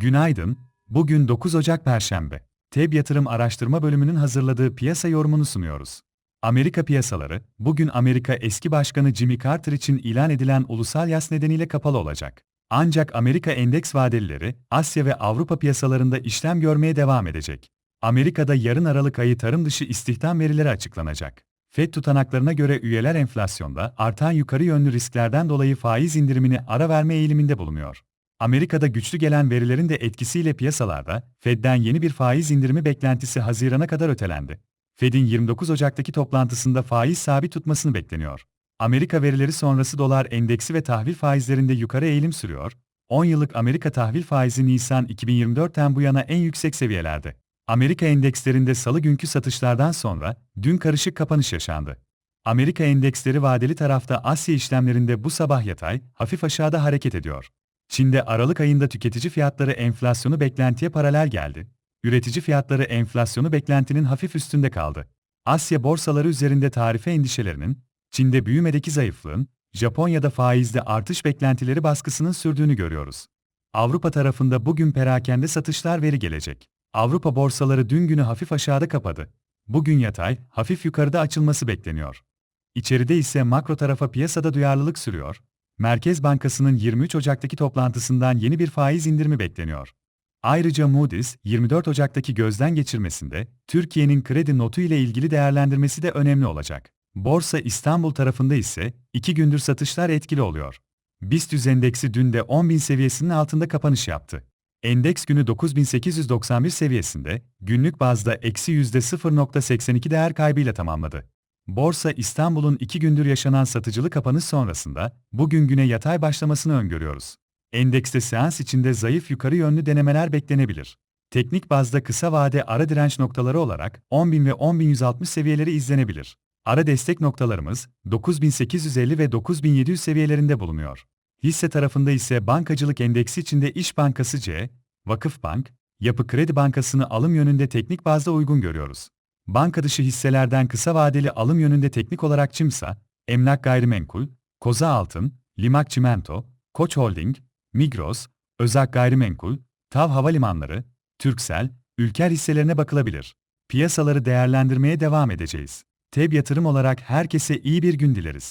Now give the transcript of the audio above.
Günaydın, bugün 9 Ocak Perşembe. TEB Yatırım Araştırma Bölümünün hazırladığı piyasa yorumunu sunuyoruz. Amerika piyasaları, bugün Amerika eski başkanı Jimmy Carter için ilan edilen ulusal yas nedeniyle kapalı olacak. Ancak Amerika endeks vadelileri, Asya ve Avrupa piyasalarında işlem görmeye devam edecek. Amerika'da yarın Aralık ayı tarım dışı istihdam verileri açıklanacak. FED tutanaklarına göre üyeler enflasyonda artan yukarı yönlü risklerden dolayı faiz indirimini ara verme eğiliminde bulunuyor. Amerika'da güçlü gelen verilerin de etkisiyle piyasalarda Fed'den yeni bir faiz indirimi beklentisi Haziran'a kadar ötelendi. Fed'in 29 Ocak'taki toplantısında faiz sabit tutmasını bekleniyor. Amerika verileri sonrası dolar endeksi ve tahvil faizlerinde yukarı eğilim sürüyor. 10 yıllık Amerika tahvil faizi Nisan 2024'ten bu yana en yüksek seviyelerde. Amerika endekslerinde salı günkü satışlardan sonra dün karışık kapanış yaşandı. Amerika endeksleri vadeli tarafta Asya işlemlerinde bu sabah yatay, hafif aşağıda hareket ediyor. Çin'de Aralık ayında tüketici fiyatları enflasyonu beklentiye paralel geldi. Üretici fiyatları enflasyonu beklentinin hafif üstünde kaldı. Asya borsaları üzerinde tarife endişelerinin, Çin'de büyümedeki zayıflığın, Japonya'da faizde artış beklentileri baskısının sürdüğünü görüyoruz. Avrupa tarafında bugün perakende satışlar veri gelecek. Avrupa borsaları dün günü hafif aşağıda kapadı. Bugün yatay, hafif yukarıda açılması bekleniyor. İçeride ise makro tarafa piyasada duyarlılık sürüyor. Merkez Bankası'nın 23 Ocak'taki toplantısından yeni bir faiz indirimi bekleniyor. Ayrıca Moody's, 24 Ocak'taki gözden geçirmesinde, Türkiye'nin kredi notu ile ilgili değerlendirmesi de önemli olacak. Borsa İstanbul tarafında ise, iki gündür satışlar etkili oluyor. BIST endeksi dün de 10.000 seviyesinin altında kapanış yaptı. Endeks günü 9891 seviyesinde, günlük bazda eksi %0.82 değer kaybıyla tamamladı. Borsa İstanbul'un iki gündür yaşanan satıcılı kapanış sonrasında, bugün güne yatay başlamasını öngörüyoruz. Endekste seans içinde zayıf yukarı yönlü denemeler beklenebilir. Teknik bazda kısa vade ara direnç noktaları olarak 10.000 ve 10.160 seviyeleri izlenebilir. Ara destek noktalarımız 9850 ve 9700 seviyelerinde bulunuyor. Hisse tarafında ise bankacılık endeksi içinde İş Bankası C, Vakıfbank, Yapı Kredi Bankası'nı alım yönünde teknik bazda uygun görüyoruz. Banka dışı hisselerden kısa vadeli alım yönünde teknik olarak Çimsa, Emlak Gayrimenkul, Koza Altın, Limak Çimento, Koç Holding, Migros, Özak Gayrimenkul, Tav Havalimanları, Türksel, Ülker hisselerine bakılabilir. Piyasaları değerlendirmeye devam edeceğiz. TEB yatırım olarak herkese iyi bir gün dileriz.